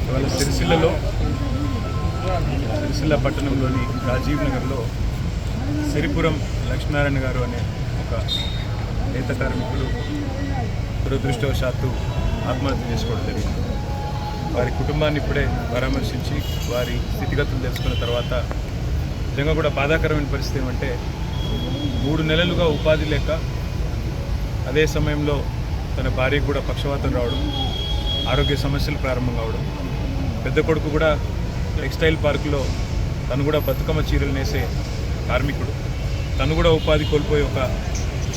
ఇవాళ సిరిసిల్లలో సిరిసిల్ల పట్టణంలోని రాజీవ్ నగర్లో సిరిపురం లక్ష్మీనారాయణ గారు అనే ఒక నేత కార్మికుడు దురదృష్టవశాత్తు ఆత్మహత్య చేసుకోవడం జరిగింది. వారి కుటుంబాన్ని ఇప్పుడే పరామర్శించి వారి స్థితిగతులు తెలుసుకున్న తర్వాత నిజంగా కూడా బాధాకరమైన పరిస్థితి ఏమంటే మూడు నెలలుగా ఉపాధి లేక అదే సమయంలో తన భార్యకు కూడా పక్షవాతం రావడం ఆరోగ్య సమస్యలు ప్రారంభం కావడం పెద్ద కొడుకు కూడా టెక్స్టైల్ పార్కులో తను కూడా బతుకమ్మ చీరలు నేసే కార్మికుడు. తను కూడా ఉపాధి కోల్పోయి ఒక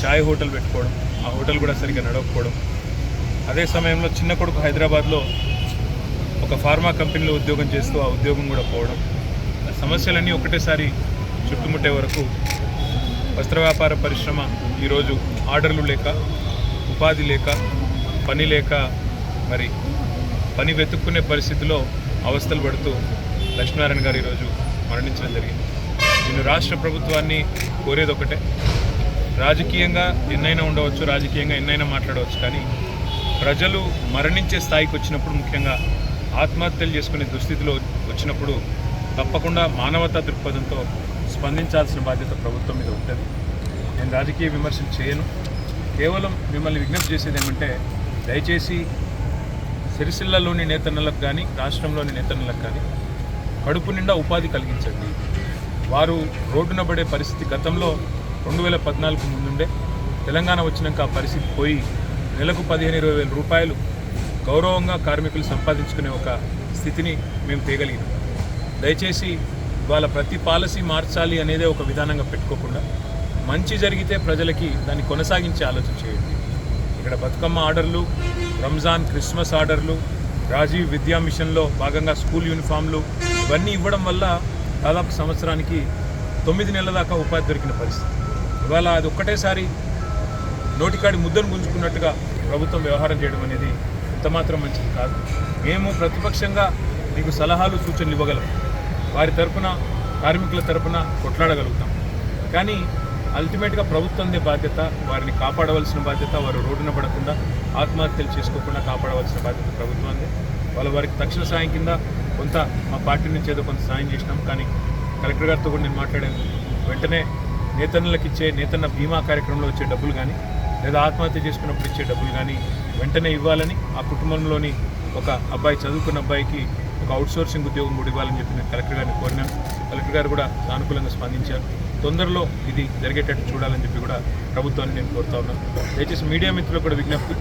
ఛాయ్ హోటల్ పెట్టుకోవడం ఆ హోటల్ కూడా సరిగ్గా నడవకపోవడం. అదే సమయంలో చిన్న కొడుకు హైదరాబాద్లో ఒక ఫార్మా కంపెనీలో ఉద్యోగం చేస్తూ ఆ ఉద్యోగం కూడా పోవడం. ఆ సమస్యలన్నీ ఒకటేసారి చుట్టుముట్టే వరకు వస్త్ర వ్యాపార పరిశ్రమ ఈరోజు ఆర్డర్లు లేక ఉపాధి లేక పని లేక మరి పని వెతుక్కునే పరిస్థితిలో అవస్థలు పడుతూ లక్ష్మీనారాయణ గారు ఈరోజు మరణించడం జరిగింది. నేను రాష్ట్ర ప్రభుత్వాన్ని కోరేది ఒకటే. రాజకీయంగా ఎన్నైనా ఉండవచ్చు రాజకీయంగా ఎన్నైనా మాట్లాడవచ్చు కానీ ప్రజలు మరణించే స్థాయికి వచ్చినప్పుడు ముఖ్యంగా ఆత్మహత్యలు చేసుకునే దుస్థితిలో వచ్చినప్పుడు తప్పకుండా మానవతా దృక్పథంతో స్పందించాల్సిన బాధ్యత ప్రభుత్వం మీద ఉంటుంది. నేను రాజకీయ విమర్శలు చేయను. కేవలం మిమ్మల్ని విజ్ఞప్తి చేసేది ఏమంటే దయచేసి సిరిసిల్లలోని నేతన్నలకు కానీ రాష్ట్రంలోని నేతన్నలకు కానీ కడుపు నిండా ఉపాధి కలిగించండి. వారు రోడ్డున పడే పరిస్థితి గతంలో రెండు వేల పద్నాలుగు ముందుండే తెలంగాణ వచ్చినాక ఆ పరిస్థితి పోయి నెలకు పదిహేను ఇరవై వేల రూపాయలు గౌరవంగా కార్మికులు సంపాదించుకునే ఒక స్థితిని మేము తేగలిగినాం. దయచేసి వాళ్ళ ప్రతి పాలసీ మార్చాలి అనేదే ఒక విధానంగా పెట్టుకోకుండా మంచి జరిగితే ప్రజలకి దాన్ని కొనసాగించే ఆలోచన చేయండి. ఇక్కడ బతుకమ్మ ఆర్డర్లు రంజాన్ క్రిస్మస్ ఆర్డర్లు రాజీవ్ విద్యా మిషన్లో భాగంగా స్కూల్ యూనిఫామ్లు ఇవన్నీ ఇవ్వడం వల్ల దాదాపు సంవత్సరానికి తొమ్మిది నెలల దాకా ఉపాధి దొరికిన పరిస్థితి. ఇవాళ అది ఒక్కటేసారి నోటికాడి ముద్దను గుంజుకున్నట్టుగా ప్రభుత్వం వ్యవహారం చేయడం అనేది ఎంతమాత్రం మంచిది కాదు. మేము ప్రతిపక్షంగా మీకు సలహాలు సూచనలు ఇవ్వగలం. వారి తరపున కార్మికుల తరపున కొట్లాడగలుగుతాం. కానీ అల్టిమేట్గా ప్రభుత్వందే బాధ్యత వారిని కాపాడవలసిన బాధ్యత వారు రోడ్డున పడకుండా ఆత్మహత్యలు చేసుకోకుండా కాపాడవలసిన బాధ్యత ప్రభుత్వాన్ని వాళ్ళ వారికి తక్షణ సాయం కింద కొంత మా పార్టీ నుంచి ఏదో కొంత సాయం చేసినాం. కానీ కలెక్టర్ గారితో కూడా నేను మాట్లాడాను. వెంటనే నేతన్నలకు ఇచ్చే నేతన్న బీమా కార్యక్రమంలో వచ్చే డబ్బులు కానీ లేదా ఆత్మహత్య చేసుకున్నప్పుడు ఇచ్చే డబ్బులు కానీ వెంటనే ఇవ్వాలని ఆ కుటుంబంలోని ఒక అబ్బాయి చదువుకున్న అబ్బాయికి ఒక అవుట్సోర్సింగ్ ఉద్యోగం కూడా ఇవ్వాలని చెప్పి నేను కలెక్టర్ గారిని కోరినాను. కలెక్టర్ గారు కూడా సానుకూలంగా స్పందించారు. తొందరలో ఇది జరిగేటట్టు చూడాలని చెప్పి కూడా ప్రభుత్వాన్ని నేను కోరుతా ఉన్నాను దయచేసి మీడియా మిత్రులకు కూడా విజ్ఞప్తి.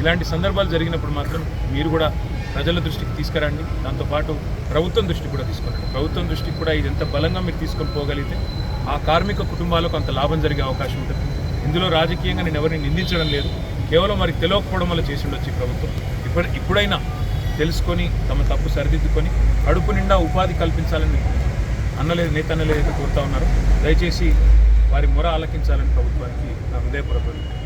ఇలాంటి సందర్భాలు జరిగినప్పుడు మాత్రం మీరు కూడా ప్రజల దృష్టికి తీసుకురండి. దాంతోపాటు ప్రభుత్వం దృష్టికి కూడా తీసుకురండి. ప్రభుత్వం దృష్టికి కూడా ఇది ఎంత బలంగా మీరు తీసుకొని పోగలిగితే ఆ కార్మిక కుటుంబాలకు అంత లాభం జరిగే అవకాశం ఉంటుంది. ఇందులో రాజకీయంగా నేను ఎవరిని నిందించడం లేదు. కేవలం వారికి తెలియకపోవడం వల్ల చేసి ఉండొచ్చు ప్రభుత్వం. ఇప్పుడు ఇప్పుడైనా తెలుసుకొని తమ తప్పు సరిదిద్దుకొని కడుపు నిండా ఉపాధి కల్పించాలని అన్నలేదు నేత అన్నలేదు కోరుతా ఉన్నారు. దయచేసి వారి మొర ఆలకించాలని ప్రభుత్వానికి నా హృదయపూర్వకంగా